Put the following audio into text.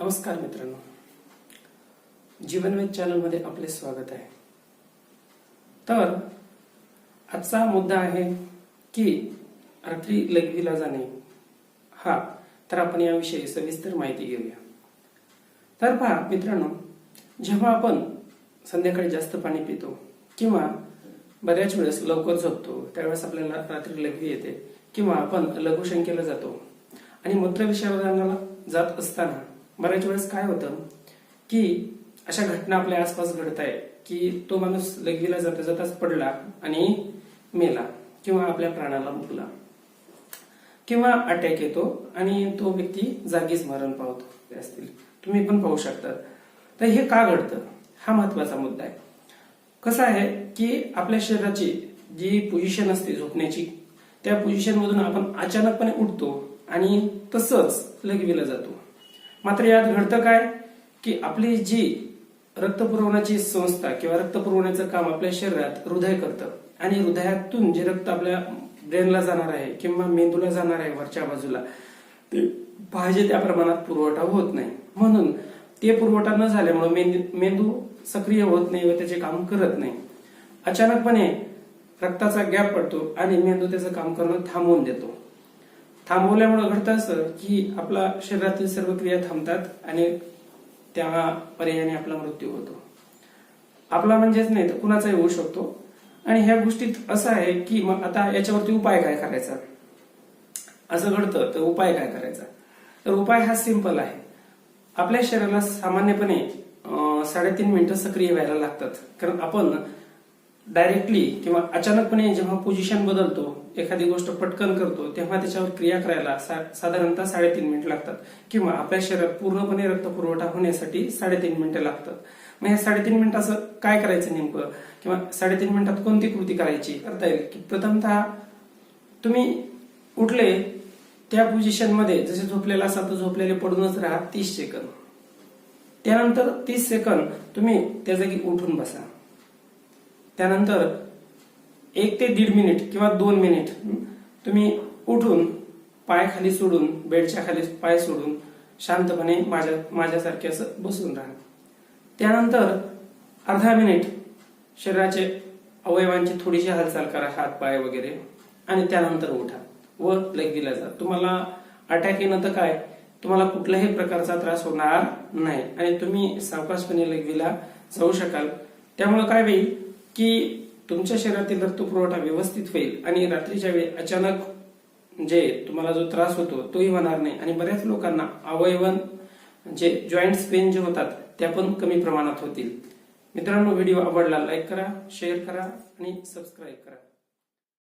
नमस्कार मित्रांनो. जीवनवेद चॅनलमध्ये आपले स्वागत आहे. तर आजचा मुद्दा आहे की रात्री लघवीला जाणे. हा तर आपण याविषयी सविस्तर माहिती घेऊया. तर पहा मित्रांनो जेव्हा आपण संध्याकाळी जास्त पाणी पितो किंवा बऱ्याच वेळेस लवकर झोपतो त्यावेळेस आपल्याला रात्री लघवी येते किंवा आपण लघुशंकेला जातो आणि मूत्रविषयाला जात असताना बऱ्याच वेळेस काय होतं की अशा घटना आपल्या आसपास घडत आहे की तो माणूस लघवीला जाता जाताच पडला आणि मेला किंवा आपल्या प्राणाला मुकला किंवा अटॅक येतो आणि तो व्यक्ती जागीच मरण पावतो असतील. तुम्ही पण पाहू शकता. तर हे का घडतं? हा महत्त्वाचा मुद्दा आहे. कसं आहे की आपल्या शरीराची जी पोझिशन असते झोपण्याची त्या पोझिशन मधून आपण अचानकपणे उठतो आणि तसंच लघवीला जातो. मात्र यात घडतं काय? की आपली जी रक्त पुरवण्याची संस्था किंवा रक्त पुरवण्याचं काम आपल्या शरीरात हृदय करतं. आणि हृदयातून जे रक्त आपल्या ब्रेनला जाणार आहे किंवा मेंदूला जाणार आहे वरच्या बाजूला ते पाहिजे त्या प्रमाणात पुरवठा होत नाही. म्हणून ते पुरवठा न झाल्यामुळे मेंदू मेंदू सक्रिय होत नाही व त्याचे काम करत नाही. अचानकपणे रक्ताचा गॅप पडतो आणि मेंदू त्याचं काम करणं थांबवून देतो. थांबवल्यामुळे घडतं असं की आपला शरीरातील सर्व क्रिया थांबतात आणि त्या पर्यायाने आपला मृत्यू होतो. आपला म्हणजेच नाही तर कुणाचाही होऊ शकतो. आणि ह्या गोष्टीत असं आहे की मग आता याच्यावरती उपाय काय करायचा? असं घडतं तर उपाय काय करायचा? तर उपाय हा सिंपल आहे. आपल्या शरीराला सामान्यपणे साडेतीन मिनिटं सक्रिय व्हायला लागतात. कारण आपण डायरेक्टली किंवा अचानकपणे जेव्हा पोझिशन बदलतो एखादी गोष्ट पटकन करतो तेव्हा त्याच्यावर क्रिया करायला साधारणतः साडेतीन मिनिट लागतात. किंवा आपल्या शरीरात पूर्णपणे रक्त पुरवठा होण्यासाठी साडेतीन मिनिटं लागतात. मग ह्या साडेतीन मिनिटाचं काय करायचं नेमकं? किंवा साडेतीन मिनिटात कोणती कृती करायची? करता येईल की प्रथमतः तुम्ही उठले त्या पोझिशनमध्ये जसे झोपलेला असाल तर झोपलेले पडूनच राहा तीस सेकंद त्यानंतर तीस सेकंद तुम्ही त्या जागी उठून बसा. त्यानंतर एक ते दीड मिनिट किंवा दोन मिनिट तुम्ही उठून पाय खाली सोडून बेडच्या खाली पाय सोडून शांतपणे माझ्या माझ्यासारखे असं बसून राहा. त्यानंतर अर्धा मिनिट शरीराचे अवयवांची थोडीशी हालचाल करा हात पाय वगैरे आणि त्यानंतर उठा व लघवीला जा. तुम्हाला अटॅक येणं तर काय? तुम्हाला कुठल्याही प्रकारचा त्रास होणार नाही. आणि तुम्ही सावकाशपणे लघवीला जाऊ शकाल. त्यामुळे काय होईल? की तुमच्या शरीरातील रक्तपुरवठा व्यवस्थित होईल आणि रात्रीच्या वेळी अचानक जे तुम्हाला जो त्रास होतो तोही होणार नाही. आणि बऱ्याच लोकांना अवयवन जे जॉईंट पेन जे होतात त्या पण कमी प्रमाणात होतील. मित्रांनो व्हिडिओ आवडला लाईक करा शेअर करा आणि सबस्क्राईब करा.